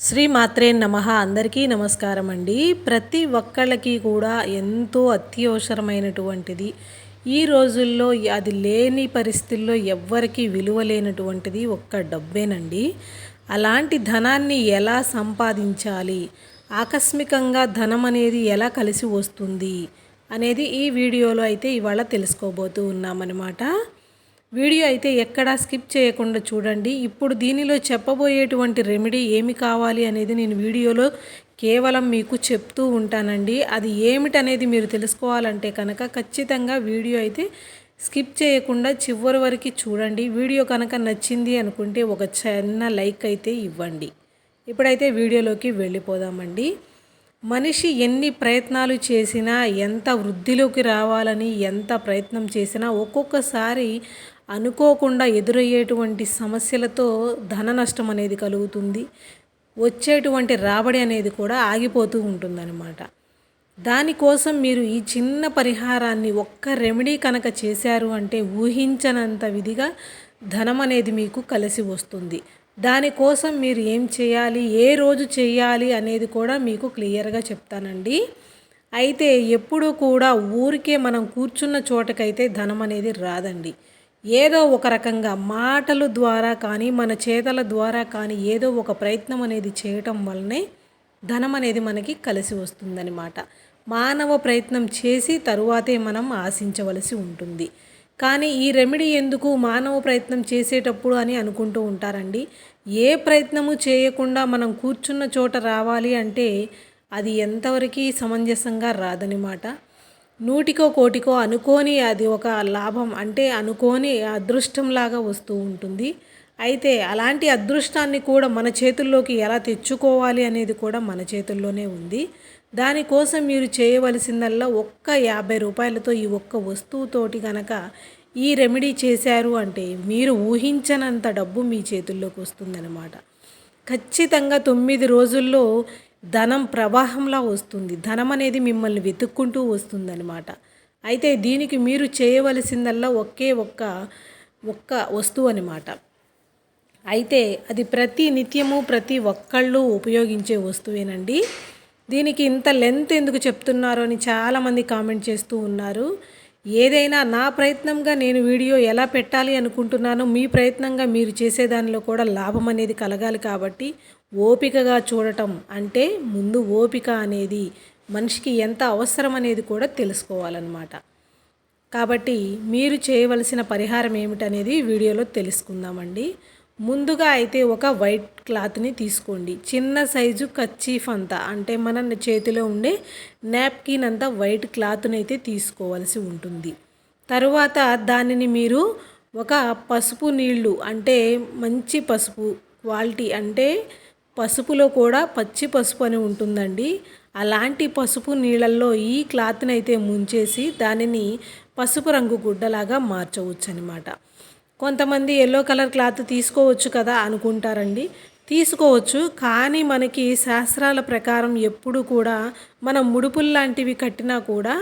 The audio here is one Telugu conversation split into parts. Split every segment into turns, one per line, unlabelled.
శ్రీ మాత్రే నమ. అందరికీ నమస్కారం అండి. ప్రతి ఒక్కళ్ళకి కూడా ఎంతో అత్యవసరమైనటువంటిది. ఈ రోజుల్లో అది లేని పరిస్థితుల్లో ఎవ్వరికీ విలువ లేనటువంటిది ఒక్క డబ్బేనండి. అలాంటి ధనాన్ని ఎలా సంపాదించాలి? ఆకస్మికంగా ధనం అనేది ఎలా కలిసి వస్తుంది? అనేది ఈ వీడియోలో అయితే ఇవాళ తెలుసుకోబోతూ ఉన్నామన్నమాట. వీడియో అయితే ఎక్కడా స్కిప్ చేయకుండా చూడండి. ఇప్పుడు దీనిలో చెప్పబోయేటువంటి రెమెడీ ఏమి కావాలి అనేది నేను వీడియోలో కేవలం మీకు చెప్తూ ఉంటానండి. అది ఏమిటనేది మీరు తెలుసుకోవాలంటే కనుక ఖచ్చితంగా వీడియో అయితే స్కిప్ చేయకుండా చివరి వరకు చూడండి. వీడియో కనుక నచ్చింది అనుకుంటే ఒక చిన్న లైక్ అయితే ఇవ్వండి. ఇప్పుడైతే వీడియోలోకి వెళ్ళిపోదామండి. మనిషి ఎన్ని ప్రయత్నాలు చేసినా ఎంత వృద్ధిలోకి రావాలని ఎంత ప్రయత్నం చేసినా ఒక్కొక్కసారి అనుకోకుండా ఎదురయ్యేటువంటి సమస్యలతో ధన నష్టం అనేది కలుగుతుంది. వచ్చేటువంటి రాబడి అనేది కూడా ఆగిపోతూ ఉంటుందన్నమాట. దానికోసం మీరు ఈ చిన్న పరిహారాన్ని ఒక్క రెమెడీ కనుక చేశారు అంటే ఊహించనంత విధిగా ధనం అనేది మీకు కలిసి వస్తుంది. దానికోసం మీరు ఏం చేయాలి ఏ రోజు చేయాలి అనేది కూడా మీకు క్లియర్గా చెప్తానండి. అయితే ఎప్పుడూ కూడా ఊరికే మనం కూర్చున్న చోటకైతే ధనం అనేది రాదండి. ఏదో ఒక రకంగా మాటల ద్వారా కానీ మన చేతల ద్వారా కానీ ఏదో ఒక ప్రయత్నం అనేది చేయటం వల్లనే ధనం అనేది మనకి కలిసి వస్తుందన్నమాట. మానవ ప్రయత్నం చేసి తరువాతే మనం ఆశించవలసి ఉంటుంది. కానీ ఈ రెమెడీ ఎందుకు మానవ ప్రయత్నం చేసేటప్పుడు అని అనుకుంటూ ఉంటారండి. ఏ ప్రయత్నము చేయకుండా మనం కూర్చున్న చోట రావాలి అంటే అది ఎంతవరకు సమంజసంగా రాదనమాట నూటికో కోటికో అనుకోని అది ఒక లాభం అంటే అనుకోని అదృష్టంలాగా వస్తూ ఉంటుంది. అయితే అలాంటి అదృష్టాన్ని కూడా మన చేతుల్లోకి ఎలా తెచ్చుకోవాలి అనేది కూడా మన చేతుల్లోనే ఉంది. దానికోసం మీరు చేయవలసిందల్లా ఒక్క యాభై రూపాయలతో ఈ ఒక్క వస్తువుతోటి కనుక ఈ రెమెడీ చేశారు అంటే మీరు ఊహించనంత డబ్బు మీ చేతుల్లోకి వస్తుందన్నమాట. ఖచ్చితంగా తొమ్మిది రోజుల్లో ధనం ప్రవాహంలా వస్తుంది. ధనం అనేది మిమ్మల్ని వెతుక్కుంటూ వస్తుందన్నమాట. అయితే దీనికి మీరు చేయవలసిందల్లా ఒకే ఒక్క ఒక్క వస్తువు అనమాట అయితే అది ప్రతి నిత్యము ప్రతి ఒక్కళ్ళు ఉపయోగించే వస్తువేనండి. దీనికి ఇంత లెంత్ ఎందుకు చెప్తున్నారో అని చాలామంది కామెంట్ చేస్తూ ఉన్నారు. ఏదైనా నా ప్రయత్నంగా నేను వీడియో ఎలా పెట్టాలి అనుకుంటున్నానో మీ ప్రయత్నంగా మీరు చేసేదానిలో కూడా లాభం అనేది కలగాలి కాబట్టి ఓపికగా చూడటం అంటే ముందు ఓపిక అనేది మనిషికి ఎంత అవసరం అనేది కూడా తెలుసుకోవాలన్నమాట. కాబట్టి మీరు చేయవలసిన పరిహారం ఏమిటనేది వీడియోలో తెలుసుకుందామండి. ముందుగా అయితే ఒక వైట్ క్లాత్ని తీసుకోండి. చిన్న సైజు కచ్చీఫ్ అంతా అంటే మన చేతిలో ఉండే నాప్కిన్ అంతా వైట్ క్లాత్ని అయితే తీసుకోవాల్సి ఉంటుంది. తరువాత దానిని మీరు ఒక పసుపు నీళ్ళు అంటే మంచి పసుపు క్వాలిటీ అంటే పసుపులో కూడా పచ్చి పసుపు అని ఉంటుందండి. అలాంటి పసుపు నీళ్ళల్లో ఈ క్లాత్ని అయితే ముంచేసి దానిని పసుపు రంగు గుడ్డలాగా మార్చవచ్చు అనమాట కొంతమంది ఎల్లో కలర్ క్లాత్ తీసుకోవచ్చు కదా అనుకుంటారండి. తీసుకోవచ్చు కానీ మనకి శాస్త్రాల ప్రకారం ఎప్పుడు కూడా మనం ముడుపుల్లాంటివి కట్టినా కూడా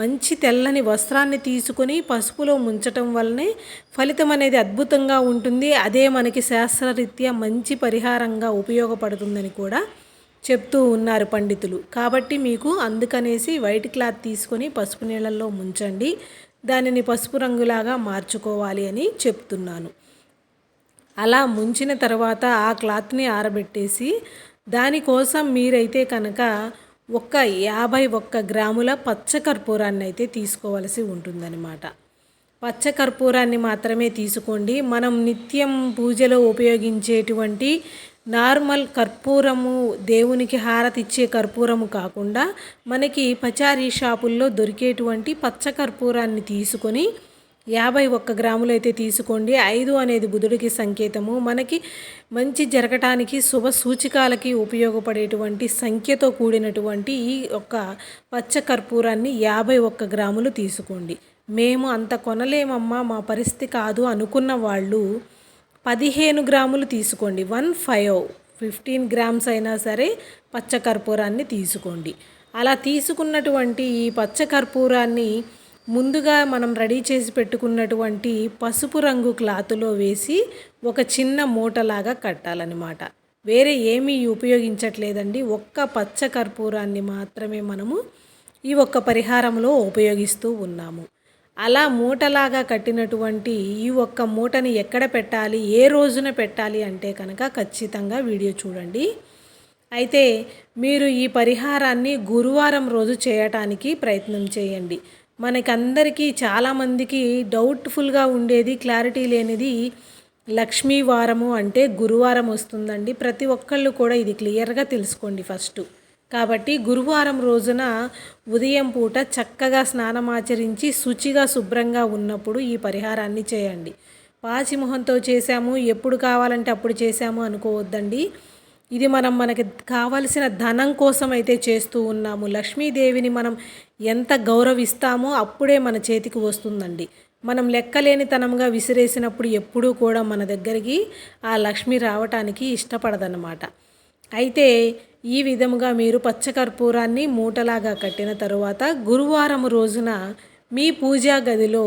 మంచి తెల్లని వస్త్రాన్ని తీసుకొని పసుపులో ముంచటం వల్లనే ఫలితం అనేది అద్భుతంగా ఉంటుంది. అదే మనకి శాస్త్రరీత్యా మంచి పరిహారంగా ఉపయోగపడుతుందని కూడా చెప్తూ ఉన్నారు పండితులు. కాబట్టి మీకు అందుకనేసి వైట్ క్లాత్ తీసుకొని పసుపు నీళ్ళల్లో ముంచండి. దానిని పసుపు రంగులాగా మార్చుకోవాలి అని చెప్తున్నాను. అలా ముంచిన తర్వాత ఆ క్లాత్ని ఆరబెట్టేసి దానికోసం మీరైతే కనుక ఒక యాభై ఒక్క గ్రాముల పచ్చకర్పూరాన్ని అయితే తీసుకోవలసి ఉంటుందన్నమాట. పచ్చకర్పూరాన్ని మాత్రమే తీసుకోండి. మనం నిత్యం పూజలో ఉపయోగించేటువంటి నార్మల్ కర్పూరము దేవునికి హారతి ఇచ్చే కర్పూరము కాకుండా మనకి పచారీ షాపుల్లో దొరికేటువంటి పచ్చకర్పూరాన్ని తీసుకొని యాభై ఒక్క గ్రాములు అయితే తీసుకోండి. ఐదు అనేది బుధుడికి సంకేతము. మనకి మంచి జరగటానికి శుభ సూచికాలకి ఉపయోగపడేటువంటి సంఖ్యతో కూడినటువంటి ఈ ఒక్క పచ్చ కర్పూరాన్ని యాభై ఒక్క గ్రాములు తీసుకోండి. మేము అంత కొనలేమమ్మా మా పరిస్థితి కాదు అనుకున్న వాళ్ళు పదిహేను గ్రాములు తీసుకోండి. వన్ ఫైవ్ ఫిఫ్టీన్ గ్రామ్స్ అయినా సరే పచ్చ కర్పూరాన్ని తీసుకోండి. అలా తీసుకున్నటువంటి ఈ పచ్చ కర్పూరాన్ని ముందుగా మనం రెడీ చేసి పెట్టుకున్నటువంటి పసుపు రంగు క్లాతులో వేసి ఒక చిన్న మూటలాగా కట్టాలన్నమాట. వేరే ఏమీ ఉపయోగించట్లేదండి. ఒక్క పచ్చ కర్పూరాన్ని మాత్రమే మనము ఈ ఒక్క పరిహారంలో ఉపయోగిస్తూ ఉన్నాము. అలా మూటలాగా కట్టినటువంటి ఈ ఒక్క మూటని ఎక్కడ పెట్టాలి? ఏ రోజున పెట్టాలి అంటే కనుక ఖచ్చితంగా వీడియో చూడండి. అయితే మీరు ఈ పరిహారాన్ని గురువారం రోజు చేయటానికి ప్రయత్నం చేయండి. మనకందరికీ చాలామందికి డౌట్ఫుల్గా ఉండేది క్లారిటీ లేనిది లక్ష్మీ వారము అంటే గురువారం వస్తుందండి. ప్రతి ఒక్కళ్ళు కూడా ఇది క్లియర్గా తెలుసుకోండి ఫస్ట్. కాబట్టి గురువారం రోజున ఉదయం పూట చక్కగా స్నానమాచరించి శుచిగా శుభ్రంగా ఉన్నప్పుడు ఈ పరిహారాన్ని చేయండి. పాచిమొహంతో చేశాము ఎప్పుడు కావాలంటే అప్పుడు చేశాము అనుకోవద్దండి. ఇది మనం మనకి కావలసిన ధనం కోసం అయితే చేస్తూ ఉన్నాము. లక్ష్మీదేవిని మనం ఎంత గౌరవిస్తామో అప్పుడే మన చేతికి వస్తుందండి. మనం లెక్కలేనితనంగా విసిరేసినప్పుడు ఎప్పుడూ కూడా మన దగ్గరికి ఆ లక్ష్మి రావటానికి ఇష్టపడదన్నమాట. అయితే ఈ విధముగా మీరు పచ్చకర్పూరాన్ని మూటలాగా కట్టిన తరువాత గురువారం రోజున మీ పూజా గదిలో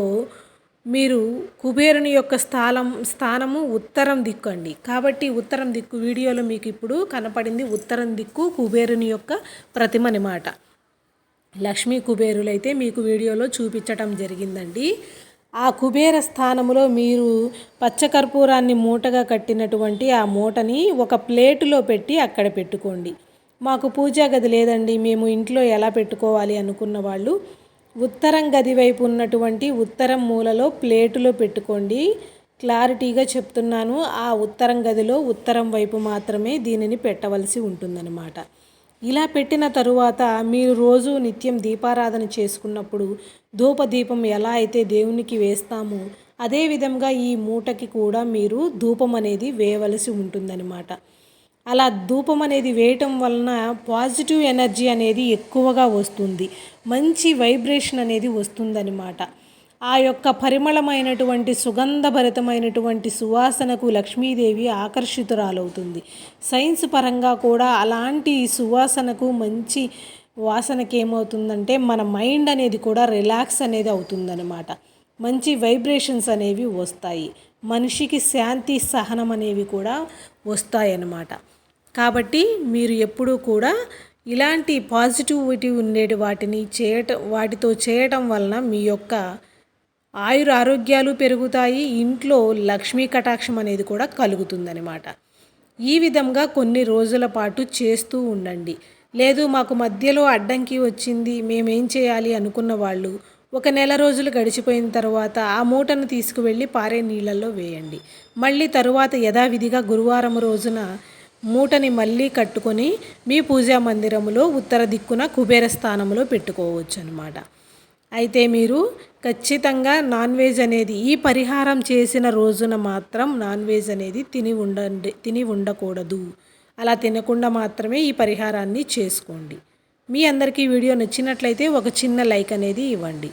మీరు కుబేరుని యొక్క స్థానం స్థానము ఉత్తరం దిక్కు అండి. కాబట్టి ఉత్తరం దిక్కు వీడియోలో మీకు ఇప్పుడు కనపడింది ఉత్తరం దిక్కు కుబేరుని యొక్క ప్రతిమ అనమాట లక్ష్మీ కుబేరులైతే మీకు వీడియోలో చూపించటం జరిగిందండి. ఆ కుబేర స్థానంలో మీరు పచ్చకర్పూరాన్ని మూటగా కట్టినటువంటి ఆ మూటని ఒక ప్లేటులో పెట్టి అక్కడ పెట్టుకోండి. మాకు పూజా గది లేదండి మేము ఇంట్లో ఎలా పెట్టుకోవాలి అనుకున్న వాళ్ళు ఉత్తరం గది వైపు ఉన్నటువంటి ఉత్తరం మూలలో ప్లేటులో పెట్టుకోండి. క్లారిటీగా చెప్తున్నాను ఆ ఉత్తరం గదిలో ఉత్తరం వైపు మాత్రమే దీనిని పెట్టవలసి ఉంటుందన్నమాట. ఇలా పెట్టిన తరువాత మీరు రోజు నిత్యం దీపారాధన చేసుకున్నప్పుడు ధూపదీపం ఎలా అయితే దేవునికి వేస్తామో అదేవిధంగా ఈ మూటకి కూడా మీరు ధూపం అనేది వేయవలసి ఉంటుందన్నమాట. అలా ధూపం అనేది వేయటం వలన పాజిటివ్ ఎనర్జీ అనేది ఎక్కువగా వస్తుంది. మంచి వైబ్రేషన్ అనేది వస్తుందన్నమాట. ఆ యొక్క పరిమళమైనటువంటి సుగంధభరితమైనటువంటి సువాసనకు లక్ష్మీదేవి ఆకర్షితురాలవుతుంది. సైన్స్ పరంగా కూడా అలాంటి సువాసనకు మంచి వాసనకి ఏమవుతుందంటే మన మైండ్ అనేది కూడా రిలాక్స్ అనేది అవుతుందన్నమాట. మంచి వైబ్రేషన్స్ అనేవి వస్తాయి. మనిషికి శాంతి సహనం అనేవి కూడా వస్తాయన్నమాట. కాబట్టి మీరు ఎప్పుడూ కూడా ఇలాంటి పాజిటివిటీ ఉండేటి వాటిని చేయటం వాటితో చేయటం వలన మీ యొక్క ఆయుర ఆరోగ్యాలు పెరుగుతాయి ఇంట్లో లక్ష్మీ కటాక్షం అనేది కూడా కలుగుతుందనమాట ఈ విధంగా కొన్ని రోజుల పాటు చేస్తూ ఉండండి. లేదు మాకు మధ్యలో అడ్డంకి వచ్చింది మేమేం చేయాలి అనుకున్న వాళ్ళు ఒక నెల రోజులు గడిచిపోయిన తర్వాత ఆ మూటను తీసుకువెళ్ళి పారే నీళ్ళల్లో వేయండి. మళ్ళీ తరువాత యథావిధిగా గురువారం రోజున మూటని మళ్ళీ కట్టుకొని మీ పూజా మందిరములో ఉత్తర దిక్కున కుబేర స్థానంలో పెట్టుకోవచ్చు అనమాట అయితే మీరు ఖచ్చితంగా నాన్ వెజ్ అనేది ఈ పరిహారం చేసిన రోజున మాత్రం నాన్ వెజ్ అనేది తిని ఉండండి తిని ఉండకూడదు. అలా తినకుండా మాత్రమే ఈ పరిహారాన్ని చేసుకోండి. మీ అందరికీ వీడియో నచ్చినట్లయితే ఒక చిన్న లైక్ అనేది ఇవ్వండి.